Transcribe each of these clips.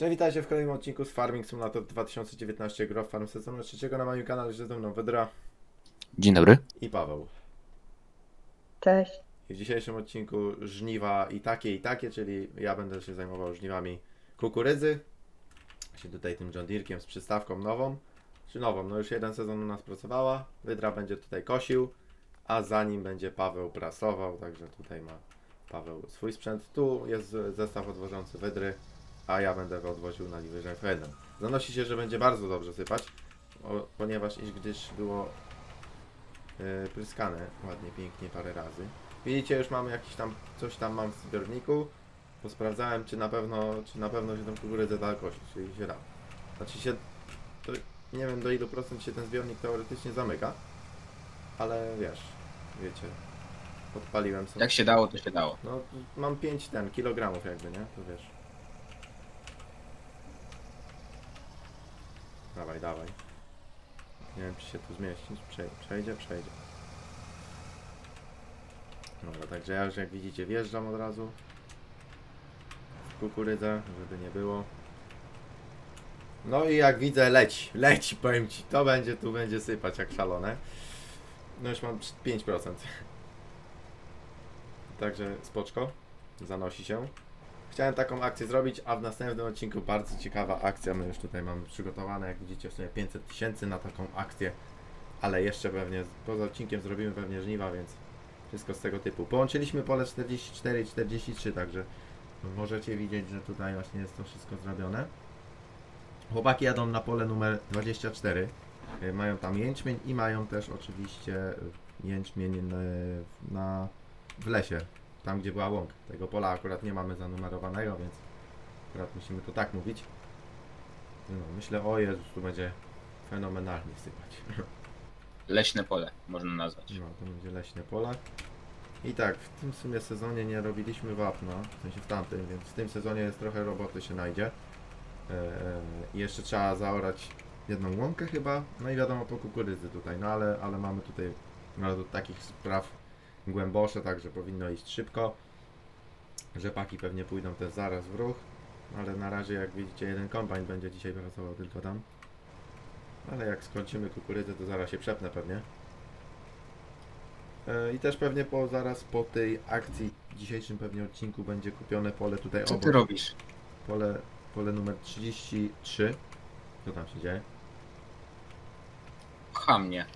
Cześć, witajcie w kolejnym odcinku z Farming Simulator 2019 Gro Farm sezonu trzeciego na moim kanale, że ze mną Wydra Dzień dobry. i Paweł. Cześć. I w dzisiejszym odcinku żniwa i takie i takie, czyli ja będę się zajmował żniwami kukurydzy. Się tutaj tym John Deerekiem z przystawką nową. Czy nową, no już jeden sezon u nas pracowała. Wydra będzie tutaj kosił, a za nim będzie Paweł prasował, także tutaj ma Paweł swój sprzęt. Tu jest zestaw odwożący Wydry, a ja będę odwoził na Liwyżem F1. Zanosi się, że będzie bardzo dobrze sypać, o, ponieważ iż gdyż było yy, pryskane ładnie, pięknie parę razy. Widzicie, już mamy jakiś tam, coś tam mam w zbiorniku. Posprawdzałem, czy na pewno, czy na pewno się tą kukurydzę da kosić, czyli się da. Znaczy się, to nie wiem do ilu procent się ten zbiornik teoretycznie zamyka, ale wiesz, wiecie, podpaliłem sobie. Jak się dało, to się dało. No, mam 5 ten, kilogramów jakby, nie? To wiesz. Dawaj, dawaj. Nie wiem, czy się tu zmieścić. Prze przejdzie, przejdzie. Dobra, także ja już jak widzicie wjeżdżam od razu w kukurydzę, żeby nie było. No i jak widzę leci, leci, powiem Ci, to będzie, tu będzie sypać jak szalone. No już mam 5%. Także spoczko, zanosi się. Chciałem taką akcję zrobić, a w następnym odcinku bardzo ciekawa akcja. My już tutaj mamy przygotowane, jak widzicie, w sumie 500 tysięcy na taką akcję, ale jeszcze pewnie poza odcinkiem zrobimy pewnie żniwa, więc wszystko z tego typu. Połączyliśmy pole 44 i 43, także możecie widzieć, że tutaj właśnie jest to wszystko zrobione. Chłopaki jadą na pole numer 24. Y, Mają tam jęczmień i mają też oczywiście jęczmień y, na, w lesie, tam gdzie była łąka. Tego pola akurat nie mamy zanumerowanego, więc akurat musimy to tak mówić. No, myślę, o Jezus, tu będzie fenomenalnie sypać. Leśne pole można nazwać. No, to będzie leśne pola. I tak, w tym sumie sezonie nie robiliśmy wapna, w sensie w tamtym, więc w tym sezonie jest trochę roboty się najdzie. Eee, I jeszcze trzeba zaorać jedną łąkę chyba, no i wiadomo po kukurydzy tutaj, no ale, ale mamy tutaj no, do takich spraw głębosze, także powinno iść szybko. Rzepaki pewnie pójdą też zaraz w ruch, ale na razie jak widzicie jeden kombajn będzie dzisiaj pracował tylko tam. Ale jak skończymy kukurydzę to zaraz się przepnę pewnie. E, I też pewnie po, zaraz po tej akcji, dzisiejszym pewnie odcinku będzie kupione pole tutaj Co obok. ty robisz? Pole, pole numer 33. Co tam się dzieje? Pcha mnie.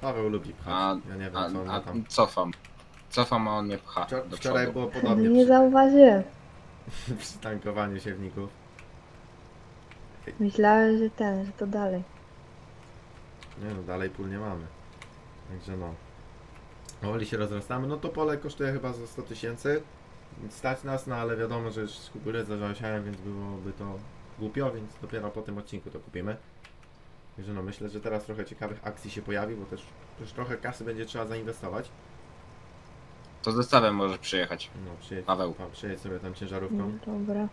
Paweł lubi pchać. A, ja nie wiem a, co on ma a tam. cofam. Cofam, a on mnie pcha Wczor- do wczoraj przodu. było podobnie nie przy, zauważyłem. przy tankowaniu siewników. Myślałem, że ten, że to dalej. Nie no, dalej pól nie mamy. Także no. Powoli się rozrastamy. No to pole kosztuje chyba za 100 tysięcy. Stać nas, no ale wiadomo, że już kukurydzę zasiałem, więc byłoby to głupio, więc dopiero po tym odcinku to kupimy. Także no myślę, że teraz trochę ciekawych akcji się pojawi, bo też, też trochę kasy będzie trzeba zainwestować. To zestawem możesz przyjechać. No przyjedź, Paweł. pa- przyjedź sobie tam ciężarówką. No, dobra.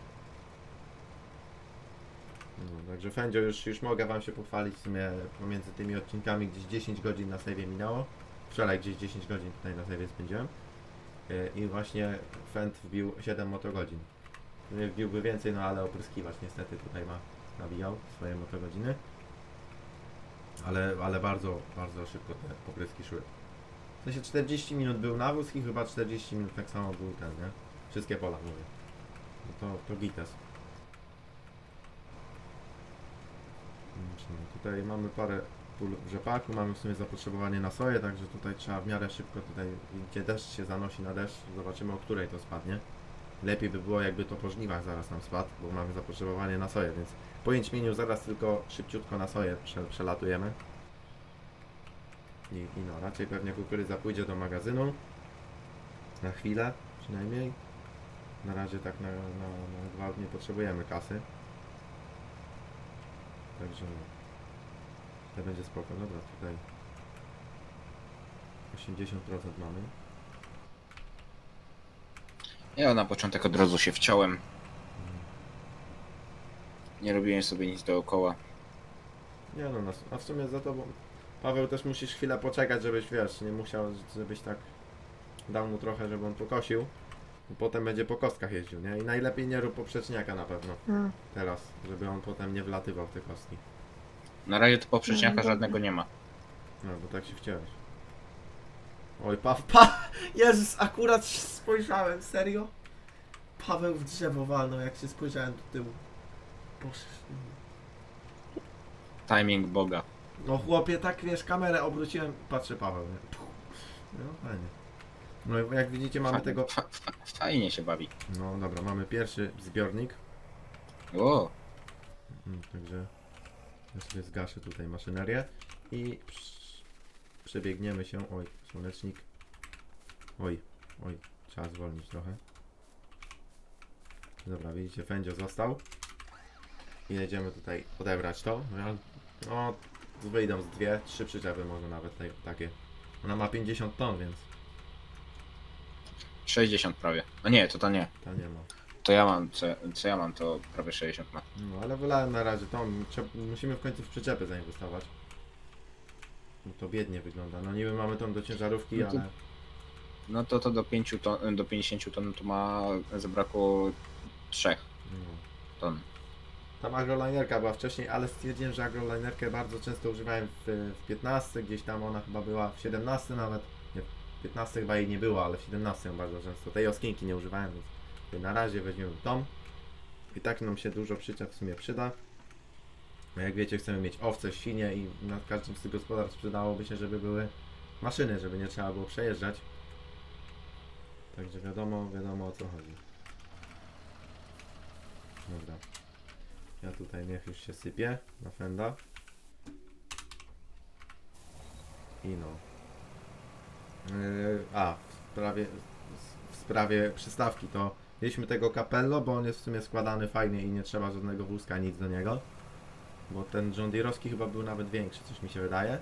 No, także Fędzio już, już mogę Wam się pochwalić w sumie pomiędzy tymi odcinkami gdzieś 10 godzin na sejwie minęło. Wczoraj gdzieś 10 godzin tutaj na sejwie spędziłem. E, I właśnie Fend wbił 7 motogodzin. Nie Wbiłby więcej, no ale opryskiwacz niestety tutaj ma nabijał swoje motogodziny. Ale, ale bardzo, bardzo szybko te popryski szły. W sensie 40 minut był nawóz i chyba 40 minut tak samo był ten, nie? Wszystkie pola mówię. No to, to gites. Tutaj mamy parę pól rzepaku, mamy w sumie zapotrzebowanie na soję, także tutaj trzeba w miarę szybko tutaj, gdzie deszcz się zanosi na deszcz, zobaczymy o której to spadnie. Lepiej by było jakby to po żniwach zaraz nam spadł, bo mamy zapotrzebowanie na soję, więc po jęczmieniu zaraz tylko szybciutko na soję prze, przelatujemy. I, I no, raczej pewnie kukurydza pójdzie do magazynu. Na chwilę przynajmniej. Na razie tak na, na, na gwałt nie potrzebujemy kasy. Także no. To będzie spoko. Dobra, tutaj 80% mamy. Ja na początek od razu się wciąłem. Nie robiłem sobie nic dookoła. Nie no, nas- a w sumie za tobą. Paweł też musisz chwilę poczekać, żebyś wiesz, nie musiał, żebyś tak dał mu trochę, żeby on pokosił. Potem będzie po kostkach jeździł, nie? I najlepiej nie rób poprzeczniaka na pewno A, teraz, żeby on potem nie wlatywał w te kostki. Na razie to poprzeczniaka No, żadnego nie ma. No, bo tak się wciąłeś. Oj, pa, pa! Jezus, akurat spojrzałem, serio? Paweł w drzewo walnął, jak się spojrzałem do tyłu. Boże. Timing Boga. No chłopie, tak wiesz, kamerę obróciłem, patrzę Paweł, nie? Puh. No fajnie. No i jak widzicie mamy Fa- tego... Fa fa fajnie się bawi. No dobra, mamy pierwszy zbiornik. O, Mm, Także ja sobie zgaszę tutaj maszynerię i prz- przebiegniemy się. Oj, słonecznik. Oj, oj, trzeba zwolnić trochę. Dobra, widzicie, Fędzio został. I jedziemy tutaj odebrać to. No, wyjdą z dwie, trzy przyczepy może nawet takie. Ona ma 50 ton, więc 60 prawie. No nie, to to nie. ta nie ma. To ja mam, co, co ja mam, to prawie 60 ma. No, ale wolałem na razie to. Trze- Musimy w końcu w przyczepy zainwestować. No to biednie wygląda. No niby mamy tą do ciężarówki, No to- ale... No to to do 5 ton, do 50 ton to ma zabrakło 3 No. ton. Tam agrolinerka była wcześniej, ale stwierdziłem, że agrolinerkę bardzo często używałem w, w 15, gdzieś tam ona chyba była w 17 nawet. Nie, w 15 chyba jej nie było, ale w 17 ją bardzo często. Tej oskinki nie używałem, więc na razie weźmiemy tą. I tak nam się dużo przyczep w sumie przyda. No jak wiecie, chcemy mieć owce, świnie i na każdym z tych gospodarstw przydałoby się, żeby były maszyny, żeby nie trzeba było przejeżdżać. Także wiadomo, wiadomo o co chodzi. Dobra. Ja tutaj niech już się sypie na fenda. I no. Yy, a, w sprawie, w sprawie przystawki to mieliśmy tego capello, bo on jest w sumie składany fajnie i nie trzeba żadnego wózka, nic do niego. Bo ten John Deere'owski chyba był nawet większy, coś mi się wydaje.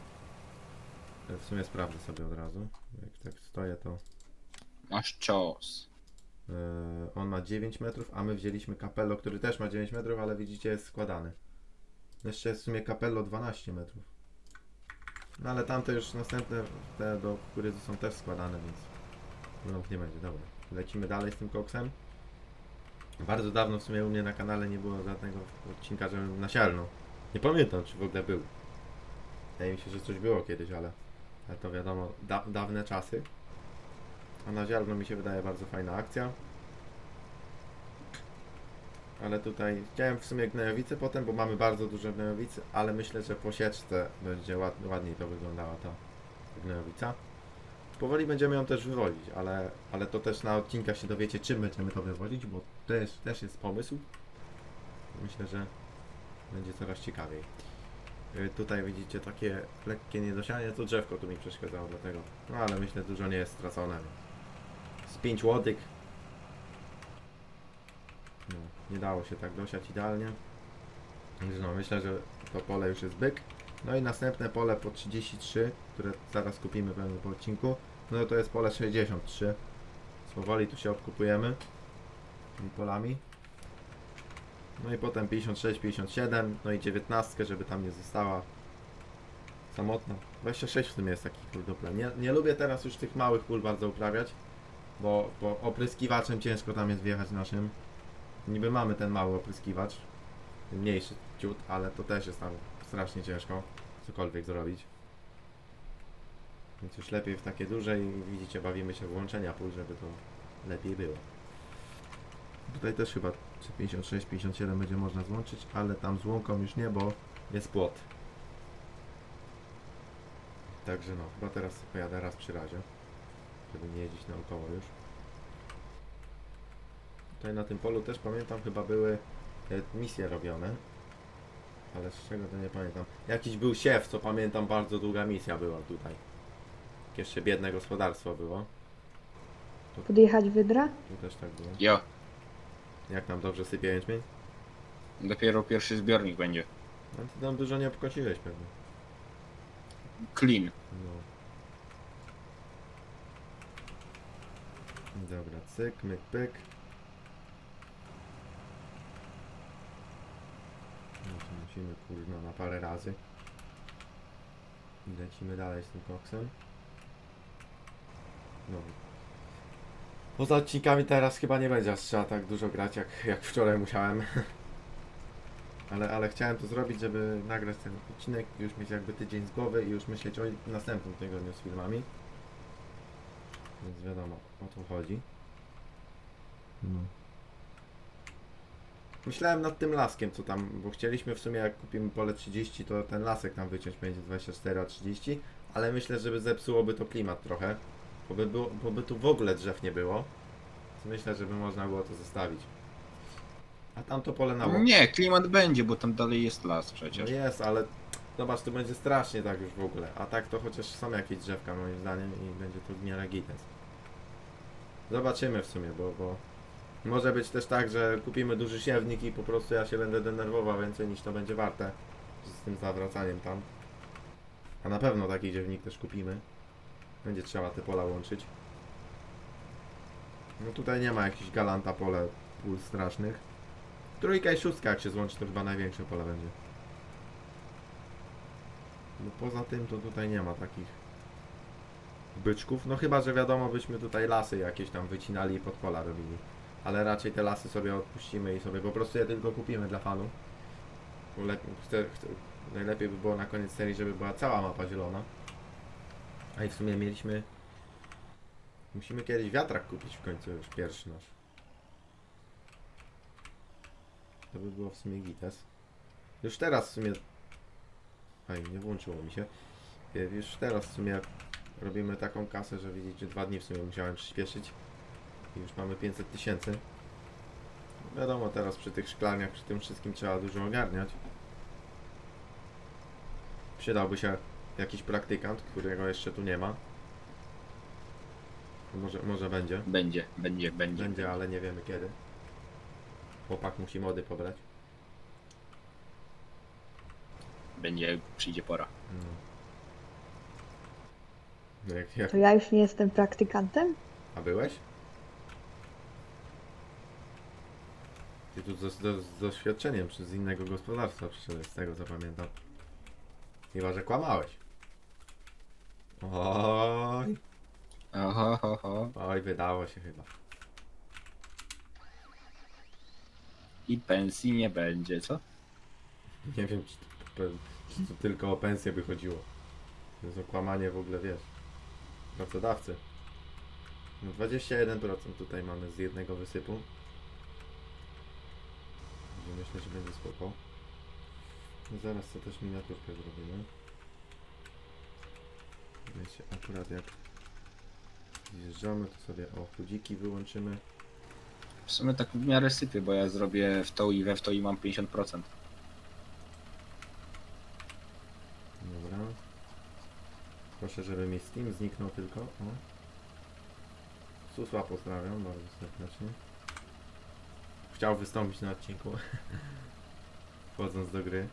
W sumie sprawdzę sobie od razu. Jak tak stoję to Masz cios. Yy, on ma 9 metrów, a my wzięliśmy Capello, który też ma 9 metrów, ale widzicie jest składany. Jeszcze jest w sumie Capello 12 metrów. No ale tamte już następne, te do kukurydzy są też składane, więc problemów nie będzie. Dobra, lecimy dalej z tym koksem. Bardzo dawno w sumie u mnie na kanale nie było żadnego odcinka, żebym nasialną. Nie pamiętam, czy w ogóle był. Wydaje mi się, że coś było kiedyś, ale, ale to wiadomo, da, dawne czasy. A na ziarno mi się wydaje bardzo fajna akcja. Ale tutaj chciałem w sumie gnojowice potem, bo mamy bardzo duże gnojowice, ale myślę, że po sieczce będzie ład, ładniej to wyglądała ta gnojowica. Powoli będziemy ją też wywozić, ale, ale to też na odcinkach się dowiecie, czym będziemy to wywozić, bo też, też jest pomysł. Myślę, że będzie coraz ciekawiej. Y, Tutaj widzicie takie lekkie niedosianie, to drzewko tu mi przeszkadzało dlatego. No ale myślę, dużo nie jest stracone. Z 5 łodyg. No, nie dało się tak dosiać idealnie. Także no, myślę, że to pole już jest byk. No i następne pole po 33, które zaraz kupimy pewnie po odcinku. No to jest pole 63. Powoli tu się obkupujemy tymi polami. No i potem 56, 57, no i 19, żeby tam nie została samotna. 26 w sumie jest taki kurduplen. Nie, nie lubię teraz już tych małych pól bardzo uprawiać, bo, bo opryskiwaczem ciężko tam jest wjechać naszym. Niby mamy ten mały opryskiwacz, mniejszy ciut, ale to też jest tam strasznie ciężko cokolwiek zrobić. Więc już lepiej w takie duże i widzicie, bawimy się w łączenia pól, żeby to lepiej było. Tutaj też chyba czy 56, 57 będzie można złączyć, ale tam z łąką już nie, bo jest płot. Także no, chyba teraz pojadę raz przy razie, żeby nie jeździć naokoło już. Tutaj na tym polu też pamiętam chyba były e, misje robione. Ale z czego to nie pamiętam. Jakiś był siew, co pamiętam, bardzo długa misja była tutaj. Jeszcze biedne gospodarstwo było. podjechać wydra? Tu też tak było. Jo, Jak nam dobrze sypie jęczmień? dopiero pierwszy zbiornik będzie. No ty tam dużo nie obkosiłeś pewnie. Clean. No. Dobra, cyk, myk, pyk. No to musimy kurna na parę razy. I lecimy dalej z tym koksem. No. Poza odcinkami teraz chyba nie będzie aż trzeba tak dużo grać jak, jak wczoraj musiałem. Ale, ale chciałem to zrobić, żeby nagrać ten odcinek, już mieć jakby tydzień z głowy i już myśleć o następnym tygodniu z filmami. Więc wiadomo o co chodzi. No. Myślałem nad tym laskiem, co tam, bo chcieliśmy w sumie jak kupimy pole 30, to ten lasek tam wyciąć będzie 24 a 30, ale myślę, żeby zepsułoby to klimat trochę, bo by, było, bo by tu w ogóle drzew nie było. Więc myślę, żeby można było to zostawić. A tam to pole na bok. Nie, klimat będzie, bo tam dalej jest las No przecież. jest, ale zobacz, tu będzie strasznie tak już w ogóle. A tak to chociaż są jakieś drzewka moim zdaniem i będzie to w miarę gites. Zobaczymy w sumie, bo, bo może być też tak, że kupimy duży siewnik i po prostu ja się będę denerwował więcej niż to będzie warte z tym zawracaniem tam. A na pewno taki siewnik też kupimy. Będzie trzeba te pola łączyć. No tutaj nie ma jakichś galanta pole pól strasznych. Trójka i szóstka jak się złączy to chyba największe pole będzie. No poza tym to tutaj nie ma takich byczków. No chyba, że wiadomo byśmy tutaj lasy jakieś tam wycinali i pod pola robili. Ale raczej te lasy sobie odpuścimy i sobie po prostu je tylko kupimy dla fanów. Bo najlepiej by było na koniec serii, żeby była cała mapa zielona. A i w sumie mieliśmy... Musimy kiedyś wiatrak kupić w końcu już pierwszy nasz. To by było w sumie gites. Już teraz w sumie... Aj, nie włączyło mi się. E, Już teraz w sumie robimy taką kasę, że widzicie, dwa dni w sumie musiałem przyspieszyć. I już mamy 500 tysięcy. Wiadomo, teraz przy tych szklarniach, przy tym wszystkim trzeba dużo ogarniać. Przydałby się jakiś praktykant, którego jeszcze tu nie ma. Może, może będzie. Będzie, będzie, będzie. Będzie, ale nie wiemy kiedy. Chłopak musi mody pobrać. Będzie, jak przyjdzie pora. No. No jak, jak, To ja już nie jestem praktykantem? a byłeś? Ty tu z, z, z doświadczeniem czy z innego gospodarstwa przyszedłeś, z tego co pamiętam. Chyba, że kłamałeś. Oj, ho, ho. oj, wydało się chyba. I pensji nie będzie, co? Nie wiem, czy to, czy to tylko o pensję by chodziło. To jest okłamanie w ogóle, wiesz, pracodawcy. No 21% tutaj mamy z jednego wysypu. Także myślę, że będzie spoko. No zaraz to też miniaturkę zrobimy. Wiecie, akurat jak zjeżdżamy, to sobie o chudziki wyłączymy. W sumie tak w miarę sypie, bo ja zrobię w to i we w to i mam 50%. Dobra. Proszę, żeby mi Steam zniknął tylko. O. Susła pozdrawiam bardzo serdecznie. Chciał wystąpić na odcinku. Wchodząc do gry.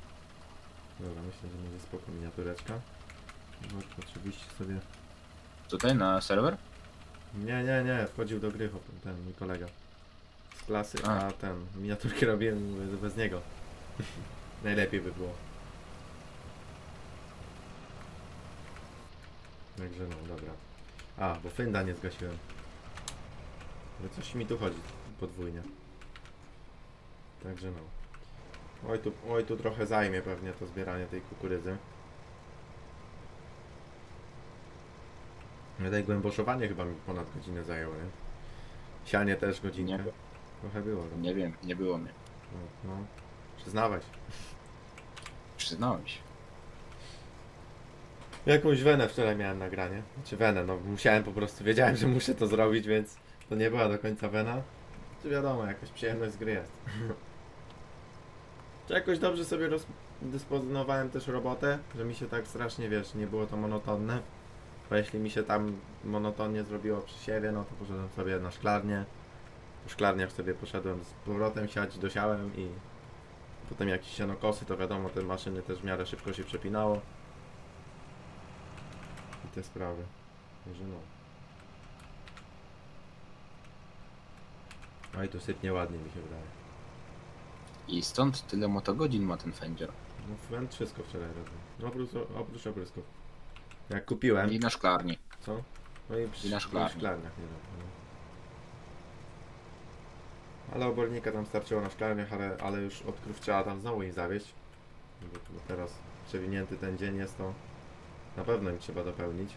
Dobra, myślę, że będzie spoko miniatureczka. Oczywiście sobie... Tutaj na serwer? Nie, nie, nie, wchodził do gry chłop- ten mój kolega. Z klasy, a, A. ten, miniaturki robiłem bez, bez niego. Najlepiej by było. Także no, dobra. A, bo fynda nie zgasiłem. Ale coś mi tu chodzi podwójnie. Także no. Oj tu, oj tu trochę zajmie pewnie to zbieranie tej kukurydzy. Tutaj głęboszowanie chyba mi ponad godzinę zajęło, nie? Sianie też godzinkę. Nie. Trochę było. No. Nie wiem, nie było mnie. No, no. Przyznałem się. Jakąś wenę wczoraj miałem nagranie. Znaczy wenę, no musiałem po prostu, wiedziałem, że muszę to zrobić, więc to nie była do końca wena. Czy wiadomo, jakaś przyjemność z gry jest. Czy jakoś dobrze sobie rozdysponowałem też robotę, że mi się tak strasznie, wiesz, nie było to monotonne. Bo jeśli mi się tam monotonnie zrobiło przy siewie, no to poszedłem sobie na szklarnię. Po szklarniach sobie poszedłem z powrotem siać, dosiałem i potem jakieś sianokosy, to wiadomo, te maszyny też w miarę szybko się przepinało. I te sprawy. Także no. No i tu sypnie ładnie mi się wydaje. I stąd tyle motogodzin ma ten Fender. No wszystko wczoraj robił. No oprócz, oprócz oprysków. Jak kupiłem, I na szklarni. co? No i przy I na szklarni. szklarniach nie robił. No. Ale obornika tam starczyło na szklarniach, ale, ale już od krów trzeba tam znowu ich zawieźć. Bo, bo teraz przewinięty ten dzień jest to na pewno im trzeba dopełnić.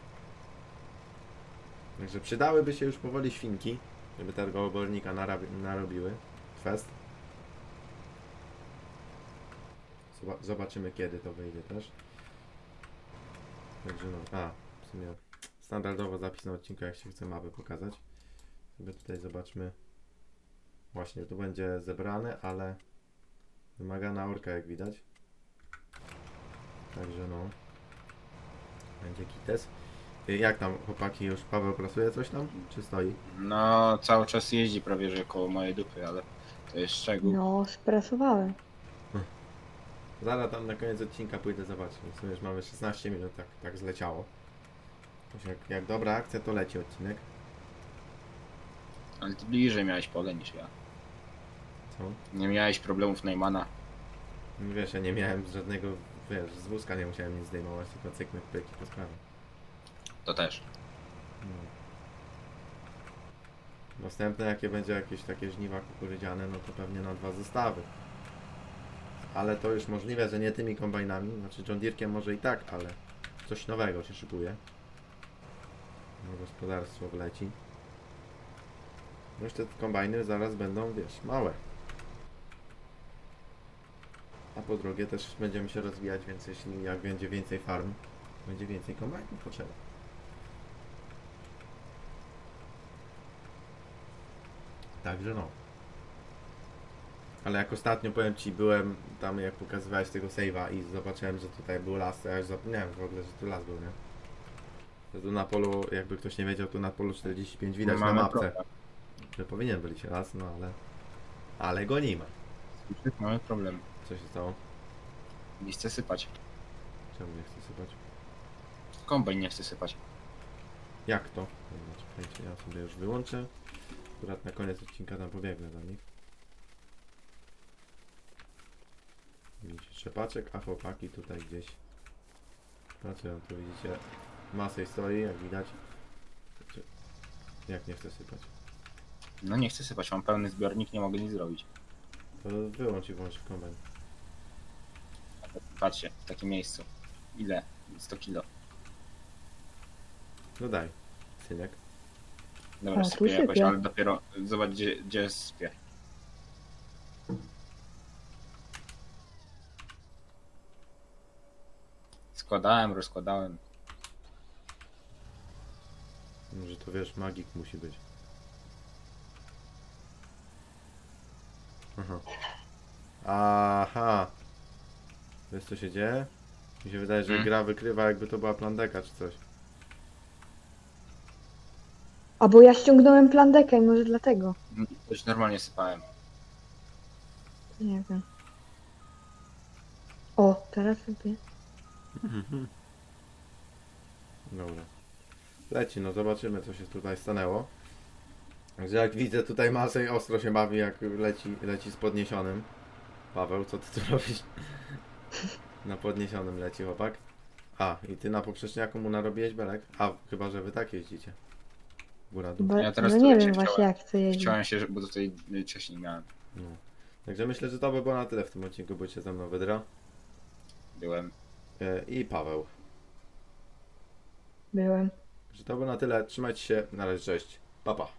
Także przydałyby się już powoli świnki, żeby tego obornika narabi- narobiły. Fest. Zoba- Zobaczymy kiedy to wyjdzie też. Także no, a w sumie standardowo zapis na odcinku jak się chce mapę pokazać. Sobie tutaj zobaczmy. Właśnie tu będzie zebrane, ale wymagana orka jak widać. Także no. Będzie kites. Y, Jak tam chłopaki już Paweł pracuje coś tam? Czy stoi? No, cały czas jeździ prawie, że koło mojej dupy, ale to jest szczegół. No, sprasowałem. Zaraz tam na koniec odcinka pójdę zobaczyć. W sumie już mamy 16 minut, tak, tak zleciało. Jak, jak dobra akcja, to leci odcinek. Ale ty bliżej miałeś pole niż ja. Co? Nie miałeś problemów Neymana. Wiesz, ja nie miałem żadnego, wiesz, z wózka nie musiałem nic zdejmować, tylko cyknąć pyki po sprawie. To też. No. Następne jakie będzie jakieś takie żniwa kukurydziane, no to pewnie na dwa zestawy. Ale to już możliwe, że nie tymi kombajnami, znaczy John może i tak, ale coś nowego się szykuje. No gospodarstwo wleci. No już te kombajny zaraz będą, wiesz, małe. A po drugie też będziemy się rozwijać, więc jeśli jak będzie więcej farm, będzie więcej kombajnów potrzeba. Także no. Ale jak ostatnio powiem ci, byłem tam jak pokazywałeś tego save'a i zobaczyłem, że tutaj był las, to ja już zapomniałem w ogóle, że tu las był, nie? Że tu na polu, jakby ktoś nie wiedział, tu na polu 45 widać na Mamy mapce, problem. że powinien być las, no ale... Ale go nie ma. Słyszysz? Mamy problem. Co się stało? Nie chce sypać. Czemu nie chce sypać? Kombajn nie chce sypać. Jak to? Dobra, czekajcie, ja sobie już wyłączę. Akurat na koniec odcinka tam pobiegnę do nich. Widzicie trzepaczek, a chłopaki tutaj gdzieś pracują. Tu widzicie masej stoi, jak widać. Znaczy, Jak nie chce sypać? No nie chce sypać, mam pełny zbiornik, nie mogę nic zrobić. To wyłącz i włącz kombajn. Patrzcie, w takim miejscu. Ile? 100 kilo. No daj, synek. Dobra, A, tu sypię jakoś, sypie. ale dopiero zobacz gdzie, gdzie sypię. Składałem, rozkładałem. Może to wiesz, magik musi być. Aha. Aha. Wiesz co się dzieje? Mi się wydaje, że Hmm? gra wykrywa jakby to była plandeka czy coś. A bo ja ściągnąłem plandekę i może dlatego. Już normalnie sypałem. Nie wiem. O, teraz sobie. Dobra. Leci, no zobaczymy co się tutaj stanęło. Także jak widzę tutaj Masej ostro się bawi jak leci, leci z podniesionym. Paweł, co ty tu robisz? Na podniesionym leci chłopak. A, i ty na poprzeczniaku mu narobiłeś belek? A, chyba, że wy tak jeździcie. Góra dół. Bo, Ja teraz no nie wiem właśnie jak chcę jeździć. Chciałem się, bo tutaj y, wcześniej miałem. No. Także myślę, że to by było na tyle w tym odcinku. Bycie ze mną Wydra Byłem. E, i Paweł. Byłem. Że to było na tyle. Trzymajcie się. Na razie, cześć. Pa, pa.